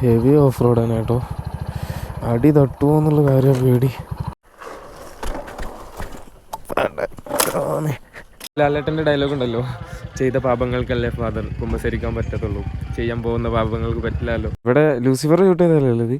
Heavy off റോഡാണ് കേട്ടോ. അടി തട്ടുമോ എന്നുള്ള കാര്യം പേടി. ലാലേട്ടന്റെ ഡയലോഗ് ഉണ്ടല്ലോ. ചെയ്ത പാപങ്ങൾക്കല്ലേ ഫാദർ കുമ്പസരിക്കാൻ പറ്റത്തുള്ളൂ. ചെയ്യാൻ പോകുന്ന പാപങ്ങൾക്ക് പറ്റില്ലല്ലോ. ഇവിടെ ലൂസിഫർ ഷൂട്ട് ചെയ്തല്ലേ ഇത്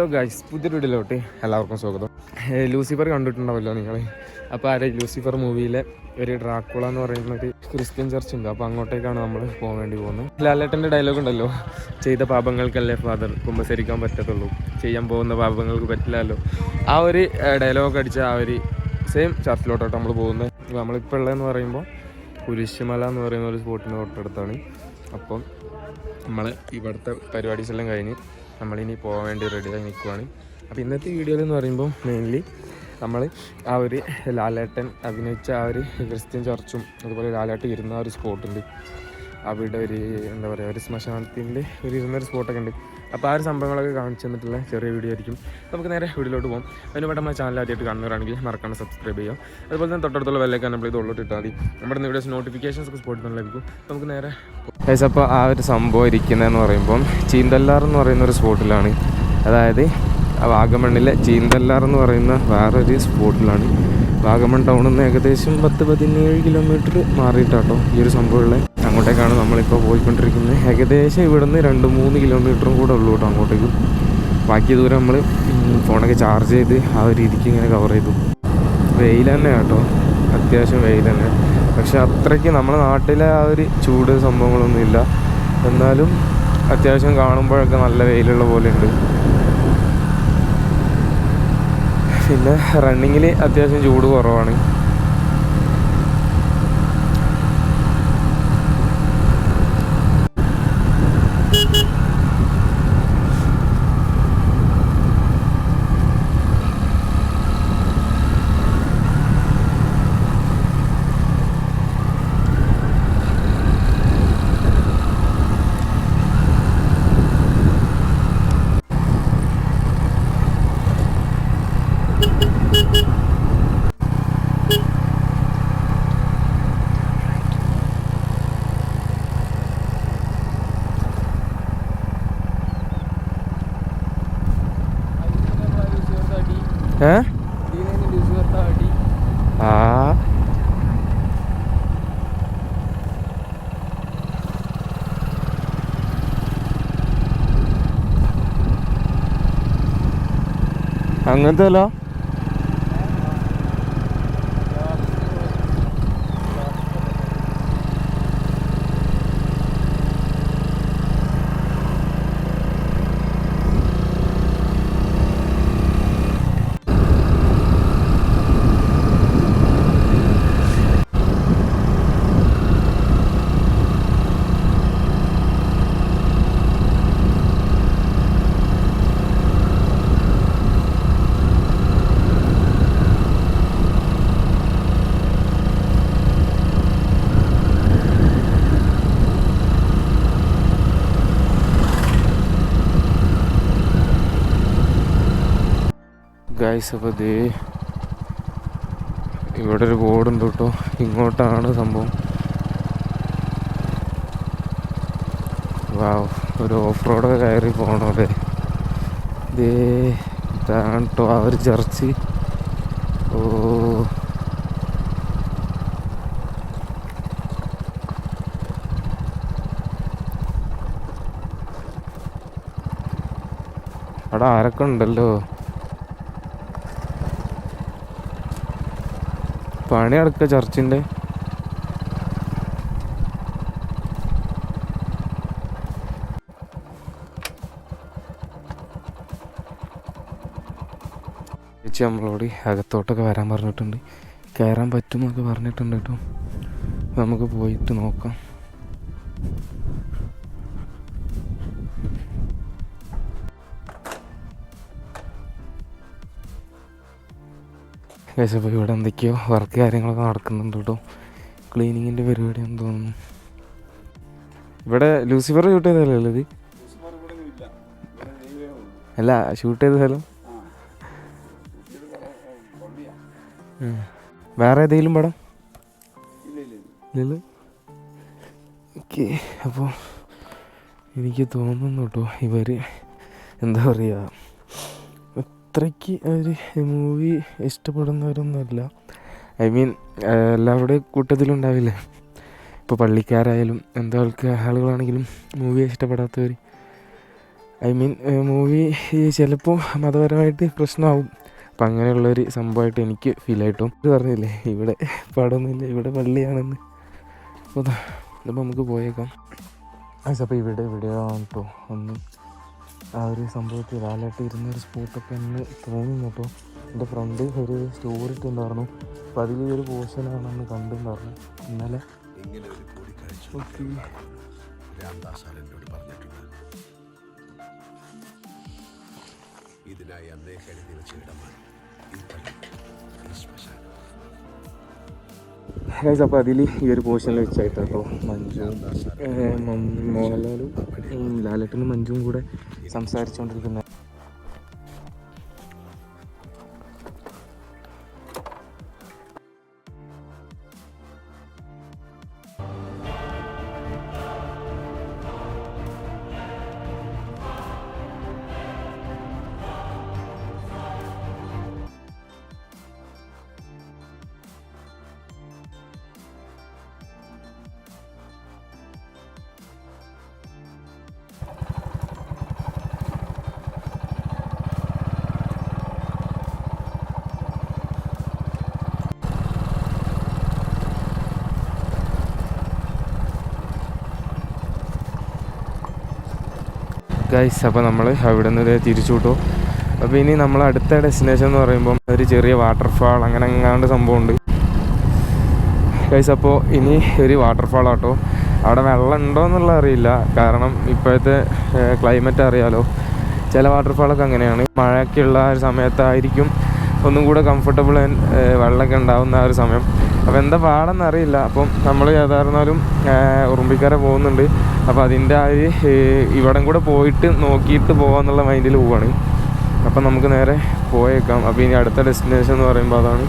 ഹലോ ഗൈസ് പുതിയൊരു വീഡിയോയിലോട്ട് എല്ലാവർക്കും സ്വാഗതം. ലൂസിഫർ കണ്ടിട്ടുണ്ടാവല്ലോ നിങ്ങൾ അപ്പോൾ ആരെ? ലൂസിഫർ മൂവിയിലെ ഒരു ഡ്രാക്കുള എന്ന് പറയുന്ന ഒരു ക്രിസ്ത്യൻ ചർച്ച് ഉണ്ട്. അപ്പോൾ അങ്ങോട്ടേക്കാണ് നമ്മൾ പോകാൻ വേണ്ടി പോകുന്നത്. ലാലേട്ടന്റെ ഡയലോഗ് ഉണ്ടല്ലോ. ചെയ്ത പാപങ്ങൾക്കല്ലേ ഫാദർ കുമ്പസരിക്കാൻ പറ്റത്തുള്ളൂ. ചെയ്യാൻ പോകുന്ന പാപങ്ങൾക്ക് പറ്റില്ലല്ലോ. ആ ഒരു ഡയലോഗ് അടിച്ച ആ ഒരു സെയിം ചർച്ചിലോട്ടോട്ട് നമ്മൾ പോകുന്നത്. നമ്മളിപ്പോൾ ഉള്ളതെന്ന് പറയുമ്പോൾ കുരിശുമല എന്ന് പറയുന്ന ഒരു സ്പോട്ടിന്റെ തൊട്ടടുത്താണ്. അപ്പം നമ്മൾ ഇവിടുത്തെ പരിപാടീസ് എല്ലാം കഴിഞ്ഞ് നമ്മളിനി പോകാൻ വേണ്ടി റെഡിയായി നിൽക്കുവാണ് അപ്പോൾ ഇന്നത്തെ വീഡിയോയിൽ എന്ന് പറയുമ്പോൾ മെയിൻലി നമ്മൾ ആ ഒരു ലാലേട്ടൻ അഭിനയിച്ച ആ ഒരു ക്രിസ്ത്യൻ ചർച്ചും അതുപോലെ ലാലേട്ടൻ ഇരുന്ന ആ ഒരു സ്പോട്ടുണ്ട് അവിടെ ഒരു എന്താ പറയുക ഒരു ശ്മശാനത്തിന്റെ ഒരു ഇരുന്നൊരു സ്പോട്ടൊക്കെ ഉണ്ട്. അപ്പോൾ ആ ഒരു സംഭവങ്ങളൊക്കെ കാണിച്ചു തന്നിട്ടുള്ള ചെറിയ വീഡിയോ ആയിരിക്കും. നമുക്ക് നേരെ വീഡിയോയിലോട്ട് പോകും അതിന് വേണ്ടി നമ്മുടെ ചാനൽ ആദ്യമായിട്ട് കാണുന്നവരാണെങ്കിൽ മറക്കാണ്ട് സബ്സ്ക്രൈബ് ചെയ്യാം അതുപോലെ തന്നെ തൊട്ടടുത്തുള്ള വെല്ലേക്കാൻ നമ്മൾ ഇത് ഉള്ളോട്ട് ഇട്ടാൽ മതി. നമ്മുടെ വീഡിയോസ് നോട്ടിഫിക്കേഷൻസ് ഒക്കെ സ്പോട്ടിൽ ലഭിക്കും. നമുക്ക് നേരെ അപ്പോൾ ആ ഒരു സംഭവം ഇരിക്കുന്നതെന്ന് പറയുമ്പോൾ ചീന്തല്ലാർ എന്ന് പറയുന്ന ഒരു സ്പോട്ടിലാണ് അതായത് വാഗമണ്ണിലെ ചീന്തല്ലാർ എന്ന് പറയുന്ന വേറൊരു സ്പോട്ടിലാണ് വാഗമൺ ടൗണിൽ നിന്ന് ഏകദേശം പത്ത് പതിനേഴ് കിലോമീറ്റർ മാറിയിട്ടാട്ടോ ഈ ഒരു സംഭവമുള്ളത് അങ്ങോട്ടേക്കാണ് നമ്മളിപ്പോൾ പോയിക്കൊണ്ടിരിക്കുന്നത്. ഏകദേശം ഇവിടുന്ന് രണ്ട് മൂന്ന് കിലോമീറ്ററും കൂടെ ഉള്ളൂ കേട്ടോ അങ്ങോട്ടേക്കും. ബാക്കി ദൂരം നമ്മൾ ഫോണൊക്കെ ചാർജ് ചെയ്ത് ആ ഒരു രീതിക്ക് ഇങ്ങനെ കവർ ചെയ്തു. വെയിൽ തന്നെ കേട്ടോ. അത്യാവശ്യം വെയിൽ തന്നെ. പക്ഷെ അത്രയ്ക്ക് നമ്മുടെ നാട്ടിലെ ആ ഒരു ചൂട് സംഭവങ്ങളൊന്നും ഇല്ല. എന്നാലും അത്യാവശ്യം കാണുമ്പോഴൊക്കെ നല്ല വെയിലുള്ള പോലെയുണ്ട്. പിന്നെ റണ്ണിങ്ങിൽ അത്യാവശ്യം ചൂട് കുറവാണ് ഏ ആ അങ്ങനത്തെ ഗൈസ് അപ്പോൾ ദേ ഇവിടെ ഒരു ബോർഡുണ്ട് കേട്ടോ. ഇങ്ങോട്ടാണ് സംഭവം. വാ ഒരു ഓഫ് റോഡൊക്കെ കയറി പോകണം അതെ. ദേ ഇതാണ് കേട്ടോ ആ ഒരു ചർച്ച്. ഓ. അവിടെ ആരൊക്കെ ഉണ്ടല്ലോ? പണി നടക്കുക ചർച്ചിന്റെ ചേച്ചി നമ്മളോട് അകത്തോട്ടൊക്കെ വരാൻ പറഞ്ഞിട്ടുണ്ട്. കയറാൻ പറ്റുമെന്നൊക്കെ പറഞ്ഞിട്ടുണ്ട് കേട്ടോ. നമുക്ക് പോയിട്ട് നോക്കാം. ഗൈസ് ഇപ്പോൾ ഇവിടെ എന്തൊക്കെയോ വർക്ക് കാര്യങ്ങളൊക്കെ നടക്കുന്നുണ്ട് കേട്ടോ. ക്ലീനിങ്ങിന്റെ പരിപാടിയാണെന്ന് തോന്നുന്നു. ഇവിടെ ലൂസിഫർ ഷൂട്ട് ചെയ്ത സ്ഥലമല്ലേ ഇത്? അല്ല ഷൂട്ട് ചെയ്ത സ്ഥലം. വേറെ ഏതെങ്കിലും പടം? ഇല്ലല്ലോ? ഓക്കെ അപ്പോൾ എനിക്ക് തോന്നുന്നു കേട്ടോ ഇവർ എന്താ പറയുക അത്രയ്ക്ക് ഒരു മൂവി ഇഷ്ടപ്പെടുന്നവരൊന്നുമല്ല. ഐ മീൻ എല്ലാവരുടെയും കൂട്ടത്തിലുണ്ടാവില്ലേ? ഇപ്പോൾ പള്ളിക്കാരായാലും എന്താ ആളുകളാണെങ്കിലും മൂവി ഇഷ്ടപ്പെടാത്തവർ ഐ മീൻ മൂവി ചിലപ്പോൾ മതപരമായിട്ട് പ്രശ്നമാവും. അപ്പം അങ്ങനെയുള്ളൊരു സംഭവമായിട്ട് എനിക്ക് ഫീൽ ആയിട്ടും. പറഞ്ഞില്ലേ ഇവിടെ പാടൊന്നുമില്ല ഇവിടെ പള്ളിയാണെന്ന്. അപ്പോൾ നമുക്ക് പോയേക്കാം. അപ്പോൾ ഇവിടെ ഇവിടെയാണ് കേട്ടോ. ഒന്ന് ആ ഒരു സംഭവത്തിൽ ഇരുന്ന ഒരു സ്പോട്ടൊക്കെ എന്ന് തോന്നുന്നു കേട്ടോ. എന്റെ ഫ്രണ്ട് ഒരു സ്റ്റോറി ഇട്ടുണ്ടായിരുന്നു അപ്പോൾ അതിൽ ഒരു പോർഷനാണെന്ന് കണ്ടിട്ടുണ്ടായിരുന്നു ഇന്നലെ ഇങ്ങനെ ഒരു കൂടിക്കാഴ്ച ഓക്കെ രാംദാസ് സാർ എന്നോട് പറഞ്ഞിട്ടുണ്ട്. ഇതിനായി അന്നേ കരുതി വെച്ച ഇടമാണ് ഈ പള്ളി. ഈ ശ്മശാനം ഗൈസ് അപ്പോൾ അതിൽ ഈ ഒരു പോർഷനിൽ വെച്ചായിട്ട് കേട്ടോ മഞ്ജുവും ഏഹ്, മം- മോഹൻലാലും ഉം, ലാലേട്ടനും മഞ്ജുവും കൂടെ സംസാരിച്ചുകൊണ്ടിരിക്കുന്ന ഗൈസ് അപ്പോൾ നമ്മൾ അവിടെ നിന്ന് തിരിച്ചു വിട്ടു. അപ്പോൾ ഇനി നമ്മൾ അടുത്ത ഡെസ്റ്റിനേഷൻ എന്ന് പറയുമ്പം ഒരു ചെറിയ വാട്ടർഫാൾ അങ്ങനെ എങ്ങാണ്ട് സംഭവമുണ്ട്. ഗൈസ് അപ്പോൾ ഇനി ഒരു വാട്ടർഫാൾ ആട്ടോ. അവിടെ വെള്ളം ഉണ്ടോ എന്നുള്ളത് അറിയില്ല. കാരണം ഇപ്പോഴത്തെ ക്ലൈമറ്റ് അറിയാലോ. ചില വാട്ടർഫാളൊക്കെ അങ്ങനെയാണ്. മഴയൊക്കെയുള്ള ഒരു സമയത്തായിരിക്കും ഒന്നും കൂടെ കംഫർട്ടബിൾ വെള്ളമൊക്കെ ഉണ്ടാവുന്ന ആ ഒരു സമയം. അപ്പോൾ എന്താ പാടെന്ന് അറിയില്ല. അപ്പം നമ്മൾ ഏതായിരുന്നാലും ഉറുമ്പിക്കര പോകുന്നുണ്ട്. അപ്പോൾ അതിന്റെ ആ ഒരു ഇവിടം കൂടെ പോയിട്ട് നോക്കിയിട്ട് പോകാമെന്നുള്ള മൈൻഡിൽ പോവാണ്. അപ്പം നമുക്ക് നേരെ പോയേക്കാം. അപ്പോൾ ഇനി അടുത്ത ഡെസ്റ്റിനേഷൻ എന്ന് പറയുമ്പോൾ അതാണ്.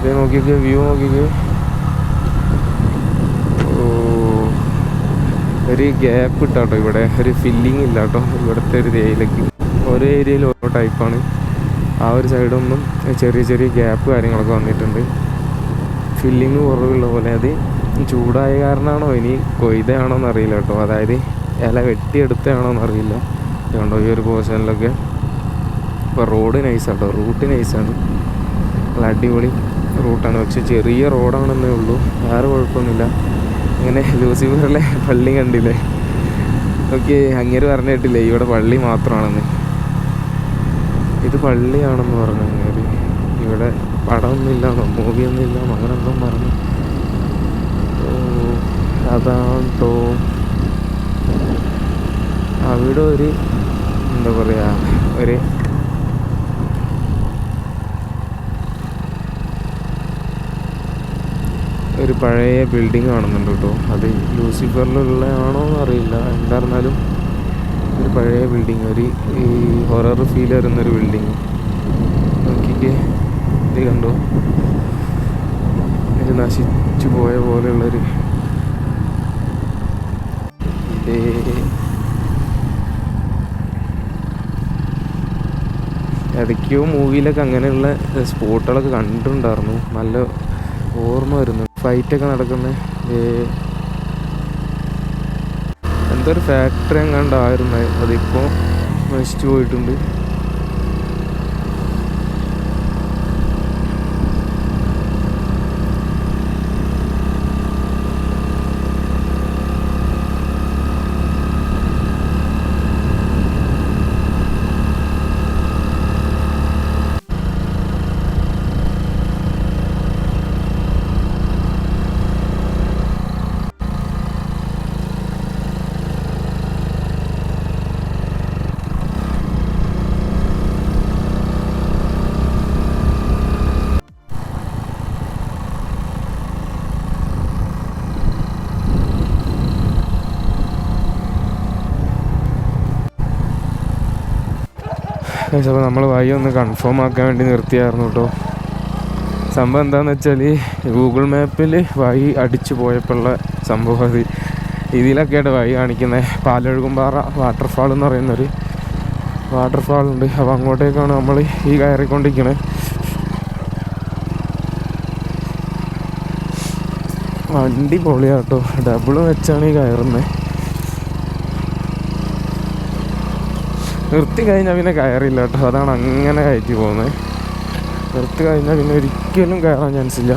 ഇത് നോക്കിക്ക് വ്യൂ നോക്കിക്ക്. ഒരു ഗ്യാപ്പ് ഇട്ടാട്ടോ ഇവിടെ. ഒരു ഫില്ലിങ് ഇല്ല കേട്ടോ ഇവിടുത്തെ ഒരു ഏരിയയിലേക്ക് ഓരോ ഏരിയയിൽ ഓരോ ടൈപ്പാണ് ആ ഒരു സൈഡൊന്നും ചെറിയ ചെറിയ ഗ്യാപ്പ് കാര്യങ്ങളൊക്കെ വന്നിട്ടുണ്ട്. ഫില്ലിങ് കുറവുള്ള പോലെ. അത് ചൂടായ കാരണമാണോ ഇനി കൊയ്തയാണോ എന്നറിയില്ല കേട്ടോ. അതായത് ഇല വെട്ടിയെടുത്തതാണോ എന്നറിയില്ല അതുകൊണ്ടോ ഈ ഒരു പോർഷനിലൊക്കെ? ഇപ്പോൾ റോഡ് നൈസാട്ടോ റൂട്ട് നൈസാണ് നല്ല അടിപൊളി റൂട്ടാണ് പക്ഷെ ചെറിയ റോഡാണെന്നേ ഉള്ളൂ. വേറെ കുഴപ്പമൊന്നുമില്ല. ഇങ്ങനെ ലൂസിഫറിലെ പള്ളി കണ്ടില്ലേ? ഓക്കെ അങ്ങനെ പറഞ്ഞു കേട്ടില്ലേ ഇവിടെ പള്ളി മാത്രമാണെന്ന്. ഇത് പള്ളിയാണെന്ന് പറഞ്ഞു ഇവിടെ പടമൊന്നും മൂവിയൊന്നുമില്ല അങ്ങനെ എന്തോ പറഞ്ഞു അതാണ് തോ അവിടെ ഒരു എന്താ പറയുക ഒരു ഒരു പഴയ ബിൽഡിംഗ് കാണുന്നുണ്ട് കേട്ടോ. അത് ലൂസിഫറിലുള്ള ആണോ എന്ന് അറിയില്ല. എന്തായിരുന്നാലും ഒരു പഴയ ബിൽഡിംഗ് ഒരു ഈ ഹൊറർ ഫീൽ വരുന്നൊരു ബിൽഡിങ് നോക്കിക്കേ. ഇത് കണ്ടോ. ഇത് നശിച്ചു പോയ പോലെയുള്ളൊരു ഇടയ്ക്കോ മൂവിയിലൊക്കെ അങ്ങനെയുള്ള സ്പോട്ടുകളൊക്കെ കണ്ടിട്ടുണ്ടായിരുന്നു. നല്ല ഓർമ്മ വരുന്നു. ഫൈറ്റൊക്കെ നടക്കുന്ന. എന്തൊരു ഫാക്ടറി എങ്ങാണ്ടായിരുന്നു അതിപ്പോൾ നശിച്ചു പോയിട്ടുണ്ട്. അപ്പോൾ നമ്മൾ വഴി ഒന്ന് കൺഫേം ആക്കാൻ വേണ്ടി നിർത്തിയായിരുന്നു കേട്ടോ സംഭവം എന്താണെന്ന് വെച്ചാൽ ഗൂഗിൾ മാപ്പിൽ വഴി അടിച്ചു പോയപ്പോഴുള്ള സംഭവം അത്. ഇതിലൊക്കെയായിട്ട് വഴി കാണിക്കുന്നത് പാലൊഴുകുംപാറ വാട്ടർഫാൾ എന്ന് പറയുന്നൊരു വാട്ടർഫാൾ ഉണ്ട്. അപ്പോൾ അങ്ങോട്ടേക്കാണ് നമ്മൾ ഈ കയറിക്കൊണ്ടിരിക്കുന്നത് വണ്ടി പൊളിയാട്ടോ ഡബിൾ വെച്ചാണ് ഈ കയറുന്നത് നിർത്തി കഴിഞ്ഞാൽ പിന്നെ കയറില്ല കേട്ടോ. അതാണ് അങ്ങനെ കയറ്റി പോകുന്നത്. നിർത്തി കഴിഞ്ഞാൽ പിന്നെ ഒരിക്കലും കയറാൻ ചാൻസ് ഇല്ല.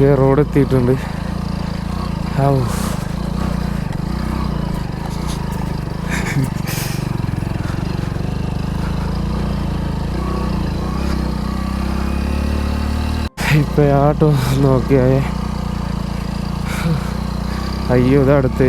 ഓക്കെ റോഡ് എത്തിയിട്ടുണ്ട്. ഇപ്പൊ ആട്ടോ നോക്കിയായേ. അയ്യോ ഇതടുത്ത്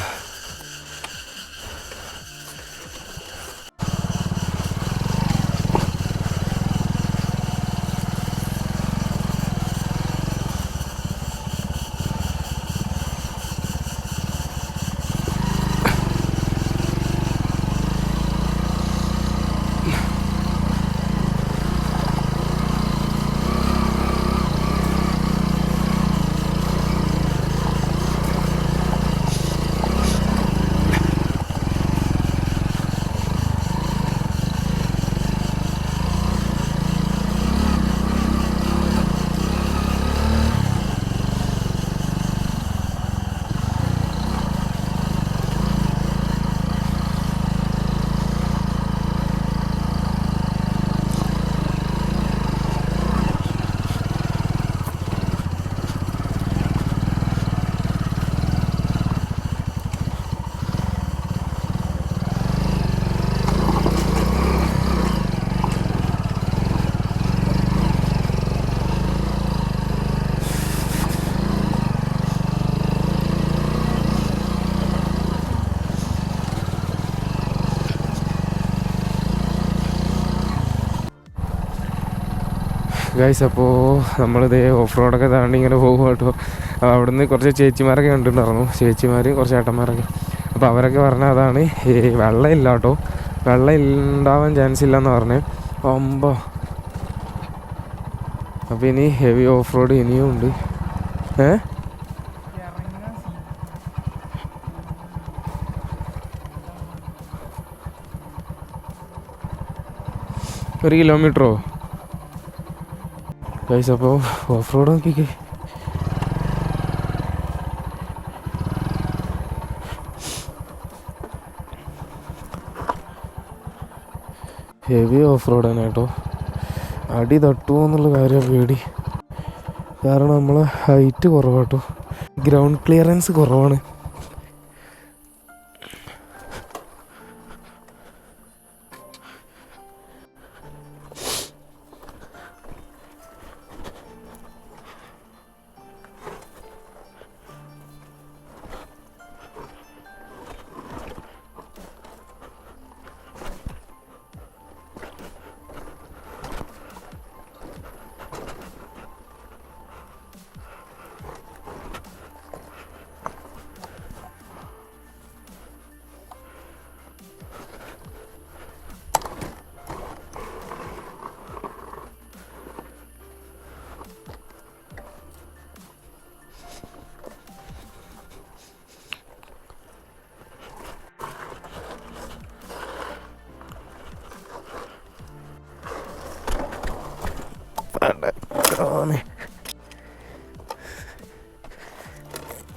ഗൈസ് അപ്പോൾ നമ്മളിത് ഓഫ് റോഡൊക്കെ താണ്ടി ഇങ്ങനെ പോകും കേട്ടോ അവിടുന്ന് കുറച്ച് ചേച്ചിമാരൊക്കെ കണ്ടിട്ടുണ്ടായിരുന്നു. ചേച്ചിമാർ കുറച്ച് ഏട്ടന്മാരൊക്കെ. അപ്പോൾ അവരൊക്കെ പറഞ്ഞ അതാണ് ഈ വെള്ളമില്ല കേട്ടോ വെള്ളം ഉണ്ടാവാൻ ചാൻസ് ഇല്ലയെന്ന് പറഞ്ഞ്. ഒമ്പോ അപ്പോൾ ഇനി ഹെവി ഓഫ് റോഡ് ഇനിയും ഉണ്ട്. ഏ? ഒരു കിലോമീറ്ററോ ഗൈസ് അപ്പോൾ ഓഫ് റോഡ് നോക്കിക്കേ. ഹെവി ഓഫ് റോഡാണ് കേട്ടോ. അടി തട്ടുമോ എന്നുള്ള കാര്യം പേടി. കാരണം നമ്മൾ ഹൈറ്റ് കുറവാട്ടോ ഗ്രൗണ്ട് ക്ലിയറൻസ് കുറവാണ്.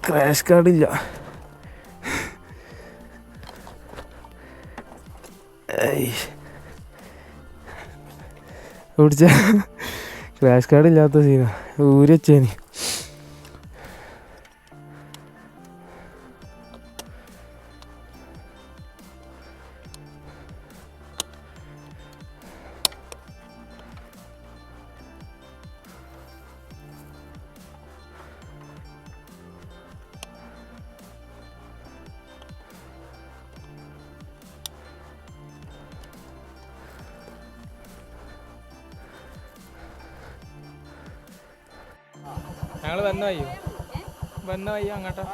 ക്രാഷ് കാർഡില്ല ഓടിച്ച ക്രാഷ് കാർഡ് ഇല്ലാത്ത സീനാ ഊരച്ചേനി ഞങ്ങൾ വന്ന വയ്യോ വന്ന വയ്യ അങ്ങോട്ടാ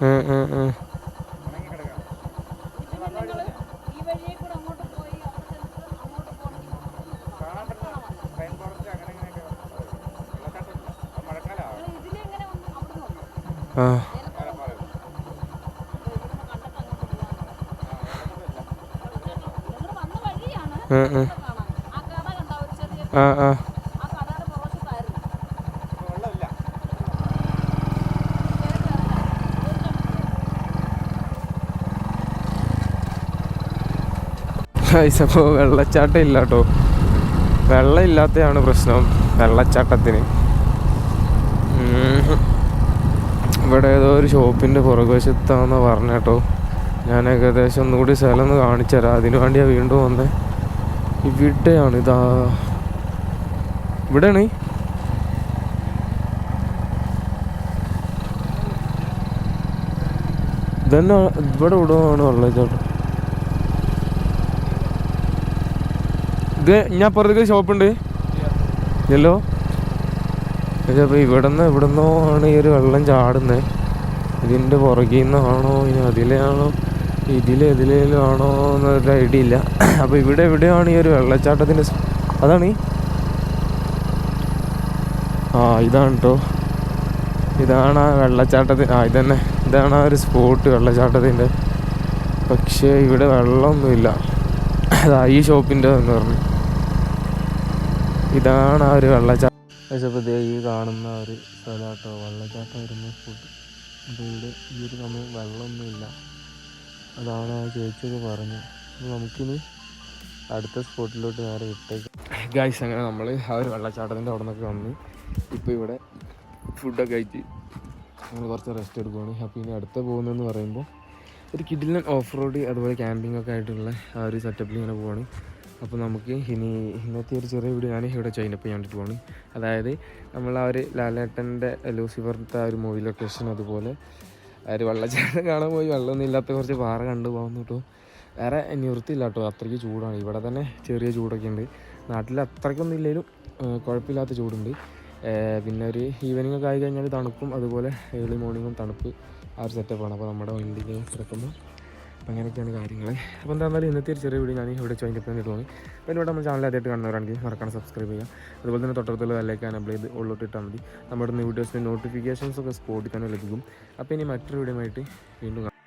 ഉം, ഉം, ഉം. ഈ വഴിയെ കൂടെ അങ്ങോട്ട് പോയി അവിടെ ചെന്നിട്ട് അങ്ങോട്ട് പോകണമെങ്കിൽ ഇതിലെ എങ്ങനെ വന്നു അവിടുന്ന് വന്നു ആ നിങ്ങൾ വന്ന വഴിയാണ് ഉം, ഉം. കാണാൻ ആ ആ. വെള്ളച്ചാട്ടം ഇല്ല കേട്ടോ. വെള്ളം ഇല്ലാത്തതാണ് പ്രശ്നം വെള്ളച്ചാട്ടത്തിന്. ഇവിടെ ഏതോ ഒരു ഷോപ്പിന്റെ പുറകുവശത്താന്ന് പറഞ്ഞ കേട്ടോ. ഞാൻ ഏകദേശം ഒന്നുകൂടി സ്ഥലം ഒന്ന് കാണിച്ചു തരാം അതിനു വേണ്ടിയാണ് വീണ്ടും വന്നത് ഇവിടെയാണ് ഇതാ. ഇവിടെയാണ്? ഇതന്നെ ഇവിടെ ഇവിടെയാണ് വെള്ളച്ചാട്ടം ഇത് ഞാൻ ഉണ്ട് ഷോപ്പുണ്ട്. ഇല്ലല്ലോ? അപ്പോൾ ഇവിടുന്ന് ഇവിടുന്നോ ആണ് ഈ ഒരു വെള്ളം ചാടുന്നത് ഇതിന്റെ പുറകിൽ നിന്നാണോ ഇനി അതിലെയാണോ ഇതിലെ ഇതിലേലും ആണോ എന്നൊരു ഐഡിയ ഇല്ല. അപ്പോൾ ഇവിടെ എവിടെയാണ് ഈ ഒരു വെള്ളച്ചാട്ടത്തിന്റെ അതാണ് ഈ ആ ഇതാണ് കേട്ടോ ഇതാണ് ആ വെള്ളച്ചാട്ടത്തിന് ആ ഇതന്നെ. ഇതാണ് ആ ഒരു സ്പോട്ട് വെള്ളച്ചാട്ടത്തിന്റെ പക്ഷേ ഇവിടെ വെള്ളമൊന്നുമില്ല. അതാ ഈ ഷോപ്പിന്റെ എന്ന് പറഞ്ഞു. ഇതാണ് ആ ഒരു വെള്ളച്ചാട്ടം ഈ കാണുന്ന ഒരു ഒരു സ്ഥലമാട്ടോ വെള്ളച്ചാട്ടം വരുന്ന സ്പോട്ട്. അപ്പോൾ ഇവിടെ ഈ ഒരു സമയം വെള്ളമൊന്നുമില്ല. അതാണ് ആ ചേച്ചിയൊക്കെ പറഞ്ഞു അപ്പോൾ നമുക്കിനി അടുത്ത സ്പോട്ടിലോട്ട് നേരെ വിട്ടേക്കാം. ഗായ്സ് അങ്ങനെ നമ്മൾ ആ ഒരു വെള്ളച്ചാട്ടത്തിന്റെ അവിടെ നിന്നൊക്കെ വന്ന് ഇപ്പോൾ ഇവിടെ ഫുഡൊക്കെ കഴിച്ച് നമ്മൾ കുറച്ച് റെസ്റ്റ് എടുക്കുവാണ്. അപ്പോൾ ഇനി അടുത്ത പോകുന്നതെന്ന് പറയുമ്പോൾ ഒരു കിഡിലൻ ഓഫ് റോഡ് അതുപോലെ ക്യാമ്പിംഗ് ഒക്കെ ആയിട്ടുള്ള ആ ഒരു സെറ്റപ്പിൽ ഇങ്ങനെ പോവാണ്. അപ്പോൾ നമുക്ക് ഇനി ഇന്നത്തെ ഒരു ചെറിയ വീഡിയോ ഞാൻ ഇവിടെ ചൈനപ്പ് ചെയ്യാൻ വേണ്ടി പോവാണ്. അതായത് നമ്മൾ ആ ഒരു ലാലേട്ടന്റെ ലൂസിഫറിന്റെ ആ ഒരു മൂവി ലൊക്കേഷൻ അതുപോലെ ഒരു വെള്ളച്ചാട്ടം കാണാൻ പോയി. വെള്ളമൊന്നും ഇല്ലാത്ത കുറച്ച് പാറ കണ്ടു പോകുന്നു കേട്ടോ. വേറെ നിവൃത്തിയില്ല കേട്ടോ. അത്രയ്ക്ക് ചൂടാണ്. ഇവിടെ തന്നെ ചെറിയ ചൂടൊക്കെ ഉണ്ട്. നാട്ടിൽ അത്രയ്ക്കൊന്നും ഇല്ലെങ്കിലും കുഴപ്പമില്ലാത്ത ചൂടുണ്ട്. പിന്നെ ഒരു ഈവനിങ് ഒക്കെ ആയി കഴിഞ്ഞാൽ തണുപ്പും അതുപോലെ ഏർലി മോർണിങ്ങും തണുപ്പ് ആ ഒരു സെറ്റപ്പാണ് അപ്പോൾ നമ്മുടെ വണ്ടിക്ക് കിടക്കുമ്പോൾ അപ്പോൾ അങ്ങനെയൊക്കെയാണ് കാര്യങ്ങൾ അപ്പോൾ എന്താണെന്നാലും ഇന്നത്തെ ഒരു ചെറിയ വീഡിയോ ഞാൻ ഇവിടെ ജോയിൻ തന്നെ തോന്നി അപ്പോൾ ഇവിടെ നമ്മുടെ ചാനൽ ആദ്യമായിട്ട് കാണുന്നവരാണെങ്കിൽ മറക്കാൻ സബ്സ്ക്രൈബ് ചെയ്യുക. അതുപോലെ തന്നെ തൊട്ടടുത്തുള്ള ബെല്ലൈക്ക് അനബിൾ ചെയ്ത് ഉള്ളോട്ട് ഇട്ടാൽ മതി. നമ്മുടെ വീഡിയോസിന്റെ നോട്ടിഫിക്കേഷൻസ് ഒക്കെ സ്പോട്ടിൽ തന്നെ ലഭിക്കും. അപ്പോൾ ഇനി മറ്റൊരു വീഡിയോ ആയിട്ട് വീണ്ടും